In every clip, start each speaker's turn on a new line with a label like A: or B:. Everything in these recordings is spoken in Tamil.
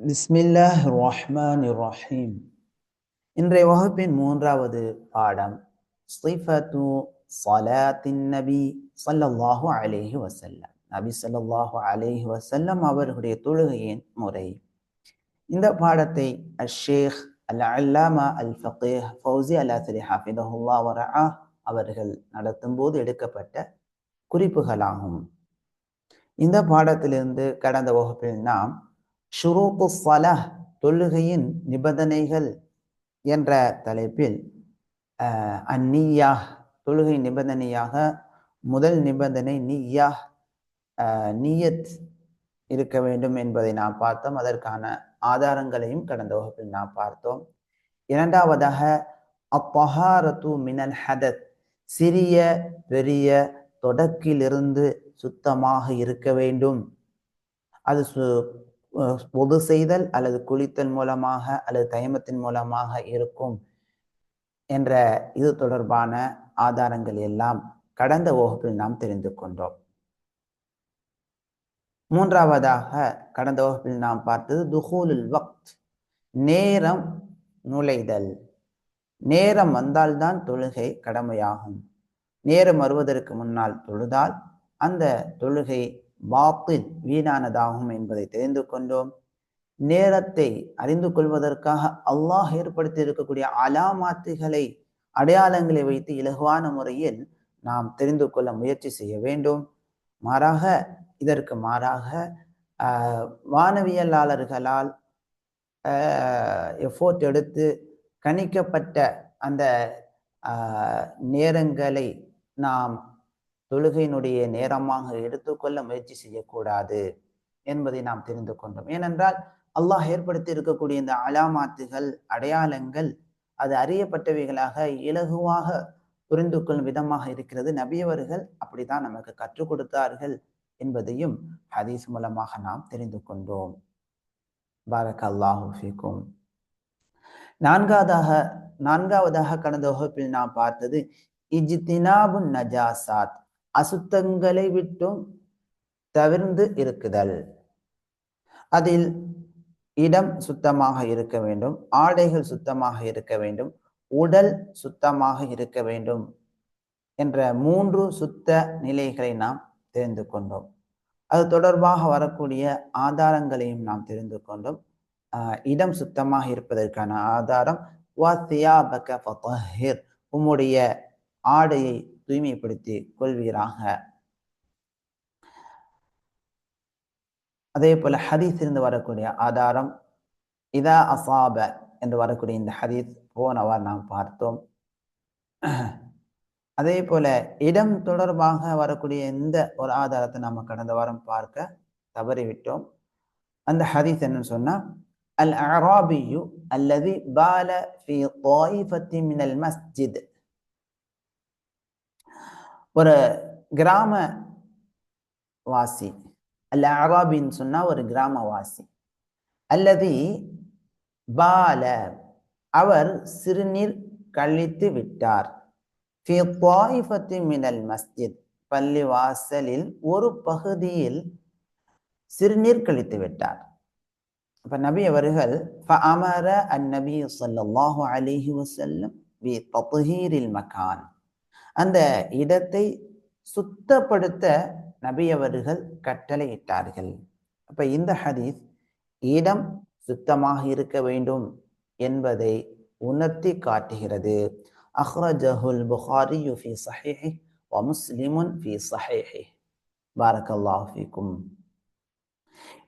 A: பிஸ்மில்லாஹ் ரஹ்மான் ரஹீம் இன்றைய வகுப்பின் மூன்றாவது பாடம் ஸ்ரீஃபத்து சலாத்தின் நபி ஸல்லல்லாஹு அலேஹி வசல்லம் நபி ஸல்லல்லாஹு அலேஹி வசல்லம் அவர்களுடைய தொழுகையின் முறை. இந்த பாடத்தை அஷேக் அல் அல்லாமா அல் ஃபகீஹ் ஃபௌசி அல் அத்ரி ஹாஃபிதஹுல்லா வரா அவர்கள் நடத்தும் போது எடுக்கப்பட்ட குறிப்புகளாகும். இந்த பாடத்திலிருந்து கடந்த வகுப்பில் நாம் ஷுரூபு ஃபலஹ் தொழுகையின் நிபந்தனைகள் என்ற தலைப்பில் அந்நியா தொழுகை நிபந்தனையாக முதல் நிபந்தனை நீயா நீயத் இருக்க வேண்டும் என்பதை நாம் பார்த்தோம். அதற்கான ஆதாரங்களையும் கடந்த வகுப்பில் நாம் பார்த்தோம். இரண்டாவதாக அப்பஹாரத்து மினல் ஹதத் சிறிய பெரிய தொடக்கிலிருந்து சுத்தமாக இருக்க வேண்டும். அது சு பொது செய்தல் அல்லது குளித்தல் மூலமாக அல்லது தயமத்தின் மூலமாக இருக்கும் என்ற இது தொடர்பான ஆதாரங்கள் எல்லாம் கடந்த வகுப்பில் நாம் தெரிந்து கொண்டோம். மூன்றாவதாக கடந்த வகுப்பில் நாம் பார்த்தது துஹூலுல் வக்த் நேரம் நுழைதல். நேரம் வந்தால்தான் தொழுகை கடமையாகும். நேரம் வருவதற்கு முன்னால் தொழுதால் அந்த தொழுகை பாத்தின் வீணானதாகும் என்பதை தெரிந்து கொண்டோம். நேரத்தை அறிந்து கொள்வதற்காக அல்லாஹ் ஏற்படுத்தி இருக்கக்கூடிய அலாமாத்துகளை அடையாளங்களை வைத்து இலகுவான முறையில் நாம் தெரிந்து கொள்ள முயற்சி செய்ய வேண்டும். மாறாக இதற்கு மாறாக வானவியலாளர்களால் எஃபோர்ட் எடுத்து கணிக்கப்பட்ட அந்த நேரங்களை நாம் தொழுகையினுடைய நேரமாக எடுத்துக்கொள்ள முயற்சி செய்யக்கூடாது என்பதை நாம் தெரிந்து கொண்டோம். ஏனென்றால் அல்லாஹ் ஏற்படுத்தி இருக்கக்கூடிய இந்த அலாமாத்துகள் அடையாளங்கள் அது அறியப்பட்டவைகளாக இலகுவாக புரிந்து கொள்ளும் விதமாக இருக்கிறது. நபியவர்கள் அப்படித்தான் நமக்கு கற்றுக் கொடுத்தார்கள் என்பதையும் ஹதீஸ் மூலமாக நாம் தெரிந்து கொண்டோம். பாரக் அல்லாஹூஃபிக்கும் நான்காவதாக நான்காவதாக கடந்த வகுப்பில் நாம் பார்த்தது இஜ்தினாபு நஜாசாத். அசுத்தங்களை விட்டும் தவிர்ந்து இருக்குதல். அதில் இடம் சுத்தமாக இருக்க வேண்டும் ஆடைகள் சுத்தமாக இருக்க வேண்டும் உடல் சுத்தமாக இருக்க வேண்டும் என்ற மூன்று சுத்த நிலைகளை நாம் தெரிந்து கொண்டோம். அது தொடர்பாக வரக்கூடிய ஆதாரங்களையும் நாம் தெரிந்து கொண்டோம். இடம் சுத்தமாக இருப்பதற்கான ஆதாரம் உம்முடைய ஆடையை தூய்மைப்படுத்தி கொள்வீராக. அதே போல ஹதீஸ் இருந்து வரக்கூடிய ஆதாரம் இதா அசாப என்று வரக்கூடிய இந்த ஹதீஸ் போனவர் நாம் பார்த்தோம். அதே போல இடம் தொடர்பாக வரக்கூடிய எந்த ஒரு ஆதாரத்தை நாம் கடந்த வாரம் பார்க்க தவறிவிட்டோம். அந்த ஹதீஸ் என்னன்னு சொன்னா அல் அராபியு அல்லது பால ஃபி தாயிஃபத்தி மினல் மஸ்ஜித் ஒரு கிராம வாசி அல்ல அராபின்னு சொன்னா ஒரு கிராமவாசி. அல்லது பால அவர் சிறுநீர் கழித்து விட்டார். மினல் மஸ்ஜித் பள்ளி வாசலில் ஒரு பகுதியில் சிறுநீர் கழித்து விட்டார். அப்ப நபி அவர்கள் அமர அந்நபி சொல்லல்லாஹு அலிஹி வசல்லம் வி மகான். அந்த இடத்தை சுத்தப்படுத்த நபி அவர்கள் கட்டளையிட்டார்கள். அப்ப இந்த ஹதீஸ் இடம் சுத்தமாக இருக்க வேண்டும் என்பதை உணர்த்தி காட்டுகிறது. அஹ்ரஜஹுல் புகாரி ஃபி சஹீஹி வ முஸ்லிமுன் ஃபி சஹீஹி. பாரக்கல்லாஹு ஃபீக்கும்.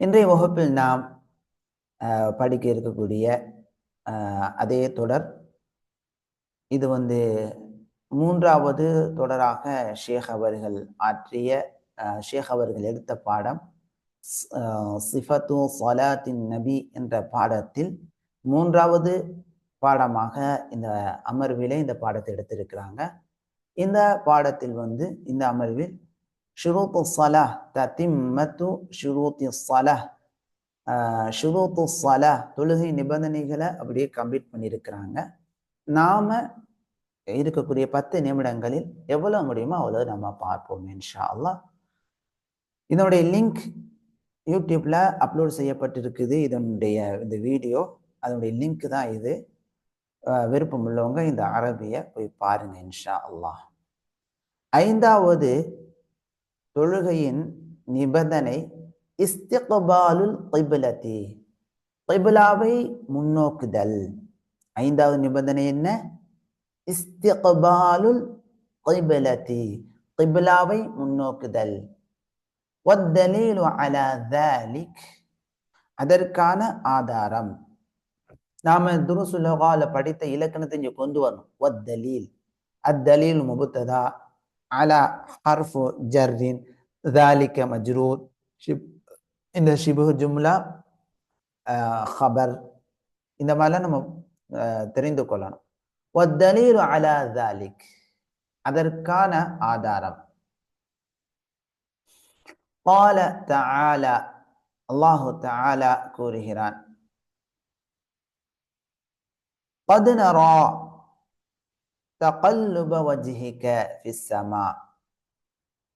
A: இன்றைய வகுப்பில் நாம் படிக்க இருக்கக்கூடிய அதே தொடர். இது வந்து மூன்றாவது தொடராக ஷேக் அவர்கள் ஆற்றிய ஷேக் அவர்கள் எடுத்த பாடம் சிஃபத்து சலாத்தின் நபி என்ற பாடத்தில் மூன்றாவது பாடமாக இந்த அமர்விலே இந்த பாடத்தை எடுத்திருக்கிறாங்க. இந்த பாடத்தில் வந்து இந்த அமர்வில் ஷுரூத்து சலா தத்திம்மத்து ஷுரூத்தி சலா ஷுரூத்து சலா தொழுகை நிபந்தனைகளை அப்படியே கம்ப்ளீட் பண்ணியிருக்கிறாங்க. நாம இருக்கக்கூடிய பத்து நிமிடங்களில் எவ்வளவு முடியுமோ அவ்வளவு நம்ம பார்ப்போம் இன்ஷா அல்லா இதனுடைய லிங்க் யூடியூப்ல அப்லோட் செய்யப்பட்டிருக்குது. இதனுடைய இந்த வீடியோ அதனுடைய லிங்க் தான் இது. விருப்பம் உள்ளவங்க இந்த அரபியை போய் பாருங்க இன்ஷா அல்லாஹ் ஐந்தாவது தொழுகையின் நிபந்தனை இஸ்திகபாலுல் கைபிலத்தி கைபிலாவை முன்னோக்குதல். ஐந்தாவது நிபந்தனை என்ன? இஸ்திக்பாலுல் கிப்லதி கிப்லாவை முன்னோக்குதல் والدليل على ذلك அதற்கான ஆதாரம் நாம துருசுலகால படித்த இலக்கணத்தை இங்க கொண்டு வரணும் வத்தலீல் அத்தலீல் முபுத்ததா அலா ஹர்ஃபு ஜர்ரின் ذلك மஜ்ரூர் ஷிப் இந்த ஷிபு ஜும்லா ஹபர் இந்த மாதிரிலாம் நம்ம அஹ், தெரிந்து கொள்ளணும் வத்தலீல் அலா ذلك அதற்கான ஆதாரம் قال تعالى அல்லாஹு தஆலா கூறுகிறான் قد نرى تقلب وجهك في السماء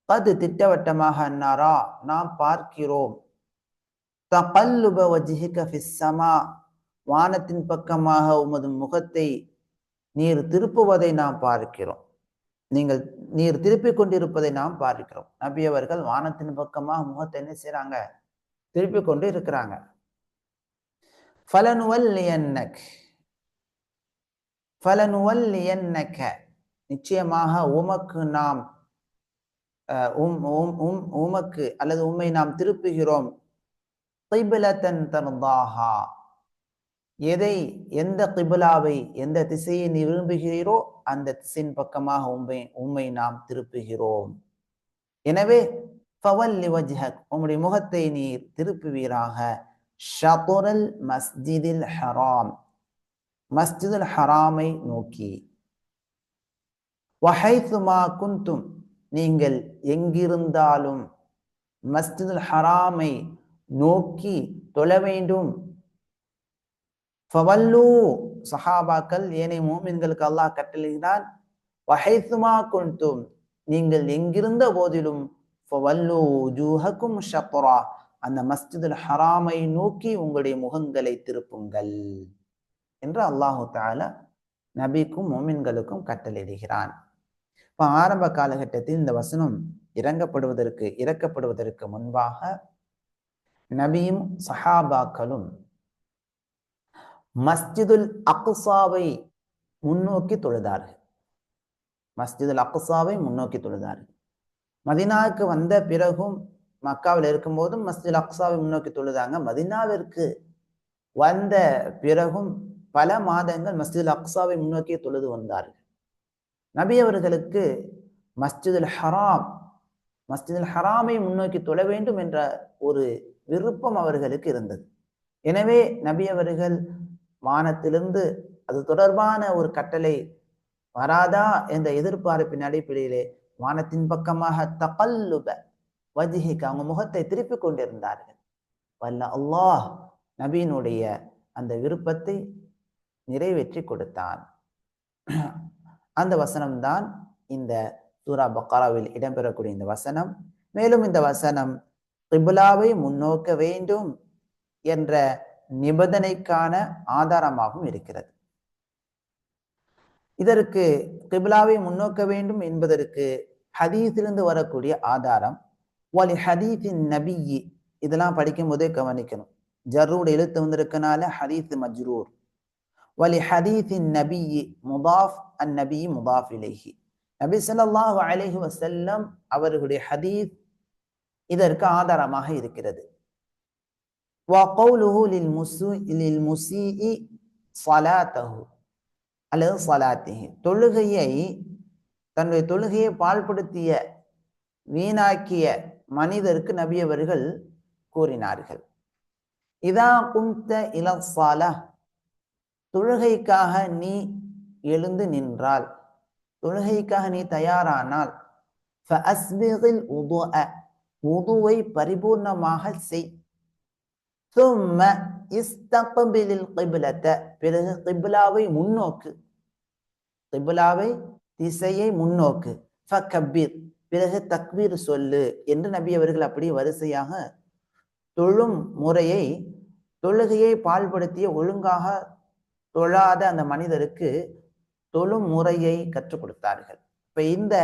A: قد திட்டவட்டமாக நரா நாம் பார்க்கிறோம் தகல்லுப வஜ்ஹிக ஃபிஸ் ஸமா வானத்தின் பக்கமாக உமது முகத்தை நீர் திருப்புவதை நாம் பார்க்கிறோம். நீங்கள் நீர் திருப்பிக் கொண்டிருப்பதை நாம் பார்க்கிறோம். நபி அவர்கள் வானத்தின் பக்கமாக முகத்தை என்ன செய்றாங்க? திருப்பிக் கொண்டு இருக்கிறாங்க. ஃபலனுவல்லியன்னக் ஃபலனுவல்லியன்னக நிச்சயமாக உமக்கு நாம் உம் உம் உம் உமக்கு அல்லது உம்மை நாம் திருப்புகிறோம். கிபிலத்தன் தர்தாஹா எதை எந்த கிபிலாவை எந்த திசையை நீ விரும்புகிறீரோ அந்த திசையின் பக்கமாக உம்மை உம்மை நாம் திருப்புகிறோம். எனவே ஃபவல்லி வஜ்ஹக் உம்முடைய முகத்தை நீர் திருப்புவீராக. ஷதுரல் மஸ்ஜிதில் ஹராம். மஸ்ஜிதுல் ஹராமை நோக்கி. வஹைத்துமா குந்தும் நீங்கள் எங்கிருந்தாலும். மஸ்ஜிதுல் ஹராமை நோக்கி தொழ வேண்டும். ஃபவல்லு சஹாபாக்கள் ஏனைய மோமின்களுக்கு அல்லாஹ் கட்டளையிட்டான் வஹைசுமா கொண்டும் நீங்கள் எங்கிருந்த போதிலும் ஃபவல்லு ஜூஹக்கும் ஷத்ரா அந்த மஸ்ஜிதுல் ஹராமை நோக்கி உங்களுடைய முகங்களை திருப்புங்கள் என்று அல்லாஹு தால நபிக்கும் மோமின்களுக்கும் கட்டளையிடுகிறான். இப்போ ஆரம்ப காலகட்டத்தில் இந்த வசனம் இறங்கப்படுவதற்கு இறக்கப்படுவதற்கு முன்பாக நபியும் சஹாபாக்களும் மஸ்ஜிதுல் அக்ஸாவை முன்னோக்கி தொழுதார்கள். மஸ்ஜிதுல் அக்ஸாவை முன்னோக்கி தொழுதார்கள். மதினாவுக்கு வந்த பிறகும் மக்காவில் இருக்கும்போதும் மஸ்ஜித் அக்ஸாவை முன்னோக்கி தொழுதாங்க. மதினாவிற்கு வந்த பிறகும் பல மாதங்கள் மஸ்ஜித் அக்சாவை முன்னோக்கி தொழுது வந்தார்கள். நபி அவர்களுக்கு மஸ்ஜிதுல் ஹராம் மஸ்ஜிதுல் ஹராமை முன்னோக்கி தொழ வேண்டும் என்ற ஒரு விருப்பம் அவர்களுக்கு இருந்தது. எனவே நபி அவர்கள் வானத்திலிருந்து அது தொடர்பான ஒரு கட்டளை வராதா என்ற எதிர்பார்ப்பின் அடிப்படையிலே வானத்தின் பக்கமாக தகல்லுப வஜிஹிக்கு அவங்க முகத்தை திருப்பி கொண்டிருந்தார்கள். வல்ல அல்லாஹ் நபீனுடைய அந்த விருப்பத்தை நிறைவேற்றி கொடுத்தான். அந்த வசனம்தான் இந்த சூரா பக்காராவில் இடம்பெறக்கூடிய இந்த வசனம். மேலும் இந்த வசனம் திபுலாவை முன்னோக்க வேண்டும் என்ற நிபந்தனைக்கான ஆதாரமாகவும் இருக்கிறது. இதற்கு கிபிலாவை முன்னோக்க வேண்டும் என்பதற்கு ஹதீஸிலிருந்து வரக்கூடிய ஆதாரம் வலி ஹதீஸின் நபியி இதெல்லாம் படிக்கும் போதே கவனிக்கணும். ஜர்ரூட எழுத்து வந்திருக்கனால ஹதீஸ் மஜ்ரூர். வலி ஹதீஸின் நபியி முதாஃப் அன் நபி முதாஃப் இலேஹி நபி சொல்லாஹு அலைஹி வசல்லம் அவர்களுடைய ஹதீஸ் இதற்கு ஆதாரமாக இருக்கிறது. وقوله للمسيء للمسيء صلاته அல்லது சலாத்திஹி தொழுகையை தன்னுடைய தொழுகையை பால்படுத்திய வீணாக்கிய மனிதருக்கு நபி அவர்கள் கூறினார்கள் இதா குந்த இலசால தொழுகைக்காக நீ எழுந்து நின்றால் தொழுகைக்காக நீ தயாரானால் ஃபஅஸ்பிகில் உதுஅ உதுவை பரிபூர்ணமாக செய் தும்ம இஸ்தபிலில் கிபிலத்தை பிறகு கிபிலாவை முன்னோக்கு. கிபிலாவை திசையை முன்னோக்கு. ஃப கபீர் பிறகு தக்வீர் சொல்லு என்று நபி அவர்கள் அப்படியே வரிசையாக தொழும் முறையை தொழுகையை பால்படுத்திய ஒழுங்காக தொழாத அந்த மனிதருக்கு தொழும் முறையை கற்றுக் கொடுத்தார்கள். இப்போ இந்த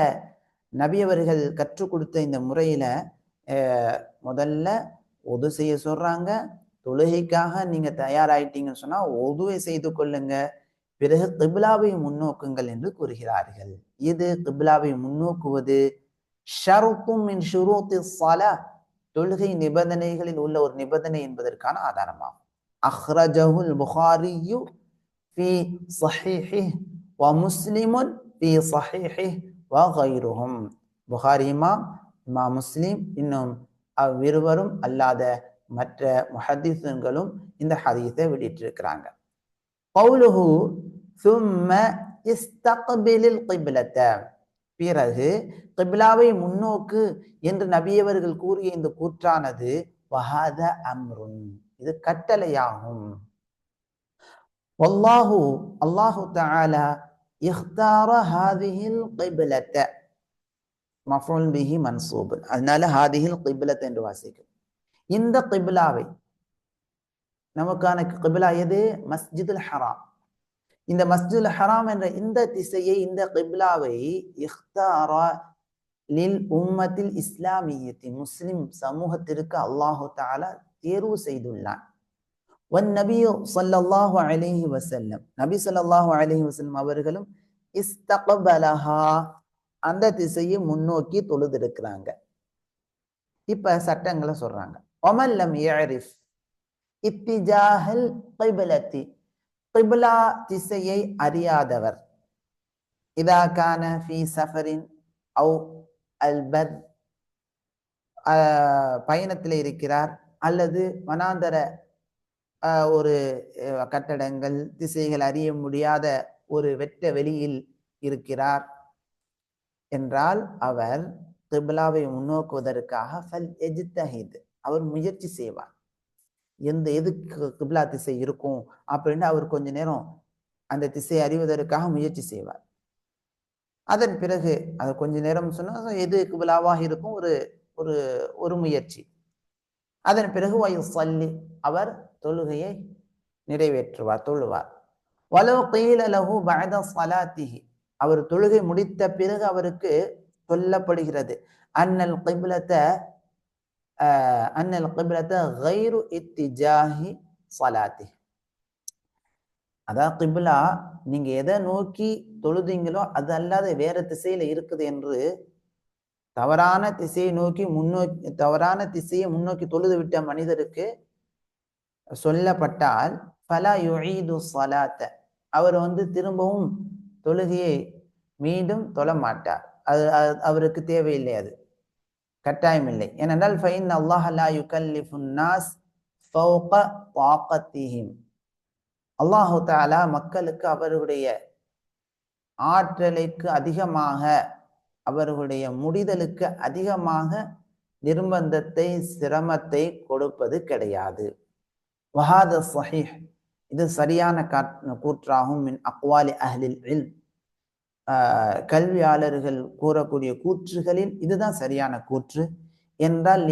A: நபியவர்கள் கற்றுக் கொடுத்த இந்த முறையில முதல்ல ஒது செய்ய சொல்றாங்க. தொழுகைக்காக நீங்க தயாராயிட்டீங்கன்னு சொன்னா ஒதுவை செய்து கொள்ளுங்க. பிறகு கிபிலாவை முன்னோக்குங்கள் என்று கூறுகிறார்கள். இது கிபிலாவை முன்னோக்குவது? ஷருக்கும் மின் ஷுரூத்தி தொழுகை நிபந்தனைகளில் உள்ள ஒரு நிபந்தனை என்பதற்கான ஆதாரமாகும். அஹ்ரஜஹுல் புகாரியு ஃபி சஹிஹி வ முஸ்லிமுன் ஃபி சஹிஹி வ கைருஹும். புகாரி இமா முஸ்லீம் இன்னும் அவ்விருவரும் அல்லாத மற்ற முஹதிசன்களும் இந்த ஹதீஸை வெளியிட்டிருக்கிறாங்க. பௌலுஹு சும்ம இஸ்தக்பிலில் கிபிலத்த. பிறகு கிபிலாவை முன்னோக்கு என்று நபியவர்கள் கூறிய இந்த கூற்றானது வஹாத அம்ருன். இது கட்டளையாகும். வல்லாஹு அல்லாஹு தாலா இஹ்தார ஹாதிஹில் கிப்லத்த. மஃபூல் பிஹி மன்சூப் அதனால ஹாதிஹில் கிப்லத் என்று வாசிக்கும் இந்த கிப்லாவை நமக்கான கிபிலா எது மஸ்ஜிதுல் ஹராம் இந்த மஸ்ஜிதுல் ஹராம் என்ற இந்த திசையை இந்த கிபிலாவை இஃப்தாரா லில் உம்மத்தில் இஸ்லாமியத்தி முஸ்லிம் சமூகத்திற்கு அல்லாஹு தாலா தேர்வு செய்துள்ளான் ஒன் நபி சொல்லல்லாஹு அலிஹி வசல்லம் நபி சொல்லாஹு அலிஹி வசல்லம் அவர்களும் இஸ்தகபலஹா அந்த திசையை முன்னோக்கி தொழுதிருக்கிறாங்க. இப்ப சட்டங்களை சொல்றாங்க. ஒமல்லம் ஏரிஃப் இத்திஜாஹல் கிபிலத்தி. கிபிலா திசையை அறியாதவர். இதா கான ஃபி சஃபரின் அவு அல்பர் பயணத்தில் இருக்கிறார். அல்லது வனாந்தர ஒரு கட்டடங்கள் திசைகள் அறிய முடியாத ஒரு வெட்ட வெளியில் இருக்கிறார். என்றால் அவர் திபிலாவை முன்னோக்குவதற்காக ஃபல் எஜித்தஹித் அவர் முயற்சி செய்வார். எந்த எது கிபிலா திசை இருக்கும் அப்படின்னு அவர் கொஞ்ச நேரம் அந்த திசையை அறிவதற்காக முயற்சி செய்வார். அதன் பிறகு அது கொஞ்ச நேரம் சொன்னால் எது கிபிலாவாக இருக்கும்? ஒரு ஒரு ஒரு முயற்சி. அதன் பிறகு வயு சல்லி அவர் தொழுகையை நிறைவேற்றுவார் தொழுவார். வலோ கீழலகு பயத சலாத்திஹி அவர் தொழுகை முடித்த பிறகு அவருக்கு சொல்லப்படுகிறது. அன்னல் கிபிலத்தை அன்னல் கிபிலத்தை கைரு இத்திஜாஹி சலாத்தி அதான் கிபிலா நீங்க எதை நோக்கி தொழுதீங்களோ அது அல்லாத வேற திசையில இருக்குது என்று தவறான திசையை நோக்கி முன்னோக்கி தவறான திசையை முன்னோக்கி தொழுது விட்ட மனிதருக்கு சொல்லப்பட்டால் பலா யுஈது சலாத்த அவர் வந்து திரும்பவும் தொழுகையை மீண்டும் தொழ மாட்டார். அது அவருக்கு தேவையில்லை அது. கட்டாயம் இல்லை. ஏனென்றால் ஃபைன் அல்லாஹ் லா யுகல்லிஃபுன் ஃபௌக தாகத்திஹிம் அல்லாஹு தாலா மக்களுக்கு அவர்களுடைய ஆற்றலுக்கு அதிகமாக அவர்களுடைய முடிதலுக்கு அதிகமாக நிர்பந்தத்தை சிரமத்தை கொடுப்பது கிடையாது. வஹாத சஹீஹ். இது சரியான கூற்றாகும். மின் அக்வாலி அஹ்லில் இல் கல்வியாளர்கள் கூறக்கூடிய கூற்றுகளில் இதுதான் சரியான கூற்று. என்றால்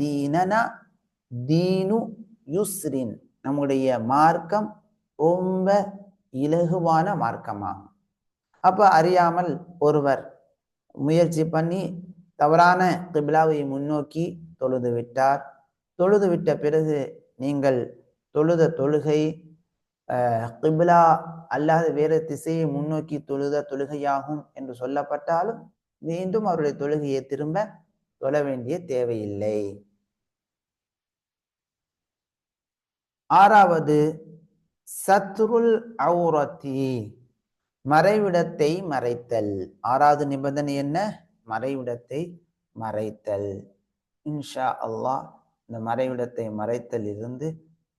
A: தீனனா தீனு யுஸ்ரின். நம்முடைய மார்க்கம் ரொம்ப இலகுவான மார்க்கமாகும். அப்போ அறியாமல் ஒருவர் முயற்சி பண்ணி தவறான கிபிலாவை முன்னோக்கி தொழுது விட்டார் தொழுது விட்ட பிறகு நீங்கள் தொழுத தொழுகை கிபிலா அல்லாத வேறு திசையை முன்னோக்கி தொழுத தொழுகையாகும் என்று சொல்லப்பட்டாலும் மீண்டும் அவருடைய தொழுகையை திரும்ப தொழ வேண்டிய தேவையில்லை. ஆறாவது சத்ருல் அவுரத்தி மறைவிடத்தை மறைத்தல். ஆறாவது நிபந்தனை என்ன? மறைவிடத்தை மறைத்தல். இன்ஷா அல்லாஹ் இந்த மறைவிடத்தை மறைத்தல் இருந்து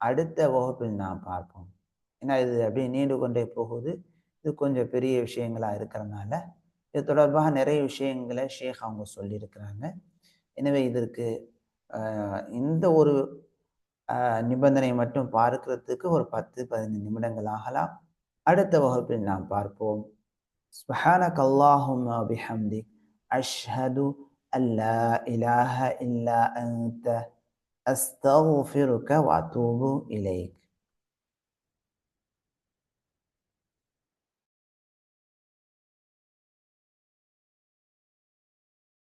A: அடுத்த வகுப்பில் நாம் பார்ப்போம் ஏன்னா இது அப்படியே நீண்டு கொண்டே போகுது இது கொஞ்சம் பெரிய விஷயங்களா இருக்கிறதுனால இது தொடர்பாக நிறைய விஷயங்களை ஷேக் அவங்க சொல்லியிருக்கிறாங்க எனவே இதற்கு இந்த ஒரு நிபந்தனை மட்டும் பார்க்கறதுக்கு ஒரு பத்து பதினைந்து நிமிடங்கள் ஆகலாம் அடுத்த வகுப்பில் நாம் பார்ப்போம் سبحانك اللهم وبحمدك أشهد أن لا إله إلا أنت أستغفرك وأتوب إليك.